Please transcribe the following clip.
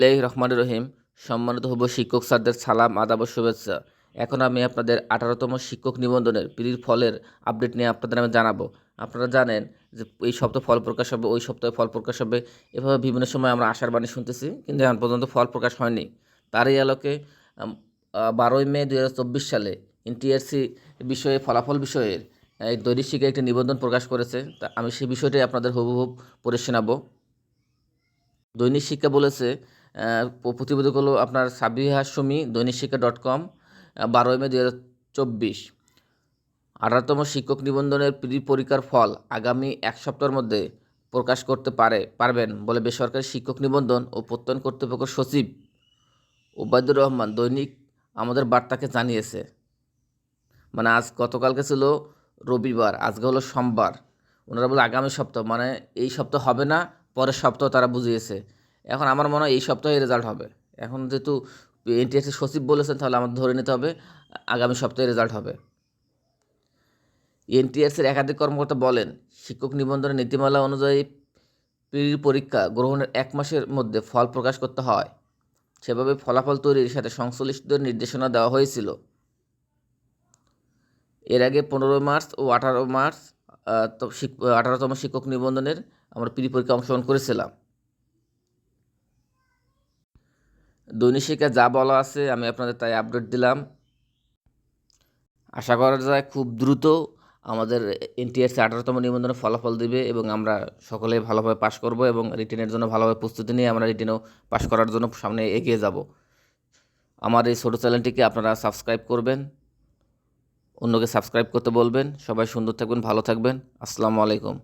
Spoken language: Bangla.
আলাই রহমান রহিম। সম্মানিত হব শিক্ষক স্যারদের সালাম, আদাব শুভেচ্ছা। এখন আমি আপনাদের আঠারোতম শিক্ষক নিবন্ধনের পিরির ফলের আপডেট নিয়ে আপনাদের আমি জানাব। আপনারা জানেন যে এই সপ্তাহে ফল প্রকাশ হবে, ওই সপ্তাহে ফল প্রকাশ হবে। এভাবে বিভিন্ন সময় আমরা আশার বাণী শুনতেছি, কিন্তু এখন পর্যন্ত ফল প্রকাশ হয়নি। তারই আলোকে বারোই মে দু হাজার চব্বিশ সালে এনটিআরসি বিষয়ে, ফলাফল বিষয়ের এই দৈনিক শিক্ষা একটি নিবন্ধন প্রকাশ করেছে। তা আমি সেই বিষয়টাই আপনাদের হুবহুব পড়ে শোনাবো। দৈনিক শিক্ষা বলেছে প্রতিবেদক হলো আপনার সাবিহা সুমি দৈনিক শিক্ষা ডট কম বারোই মে দু হাজার চব্বিশ। আঠারোতম শিক্ষক নিবন্ধনের প্রি পরীক্ষার ফল আগামী এক সপ্তাহের মধ্যে প্রকাশ করতে পারে, পারবেন বলে বেসরকারি শিক্ষক নিবন্ধন ও প্রত্যয়ন কর্তৃপক্ষের সচিব ওবায়দুর রহমান দৈনিক আমাদের বার্তাকে জানিয়েছে। মানে আজ গতকালকে ছিল রবিবার, আজকে হলো সোমবার। ওনারা বলে আগামী সপ্তাহ মানে এই সপ্তাহ হবে না, পরের সপ্তাহ তারা বুঝিয়েছে। এখন আমার মনে হয় এই সপ্তাহে রেজাল্ট হবে। এখন যেহেতু এনটিএসসি সচিব বলেছেন, তাহলে আমাদের ধরে নিতে হবে, আগামী সপ্তাহে রেজাল্ট হবে। এনটিএসসির একাধিক কর্মকর্তা বলেন, শিক্ষক নিবন্ধনের নীতিমালা অনুযায়ী প্রি, পরীক্ষা গ্রহণের এক মাসের মধ্যে ফল প্রকাশ করতে হয়। সেভাবে ফলাফল তৈরির সাথে সংশ্লিষ্টদের নির্দেশনা দেওয়া হয়েছিল। এর আগে পনেরোই মার্চ ও আঠারো মার্চ আঠারোতম শিক্ষক নিবন্ধনের আমরা প্রি পরীক্ষা অংশগ্রহণ করেছিলাম। দৈনিক শিক্ষা যা বলা আছে, আমি আপনাদের তাই আপডেট দিলাম। আশা করা যায় খুব দ্রুত আমাদের এনটিআরসি আঠারোতম নিবন্ধনের ফলাফল দিবে এবং আমরা সকলে ভালোভাবে পাশ করব এবং রিটেনের জন্য ভালোভাবে প্রস্তুতি নিয়ে আমরা রিটেনও পাশ করার জন্য সামনে এগিয়ে যাব। আমার এই ছোটো চ্যানেলটিকে আপনারা সাবস্ক্রাইব করবেন, অন্যকে সাবস্ক্রাইব করতে বলবেন। সবাই সুন্দর থাকবেন, ভালো থাকবেন। আসসালামু আলাইকুম।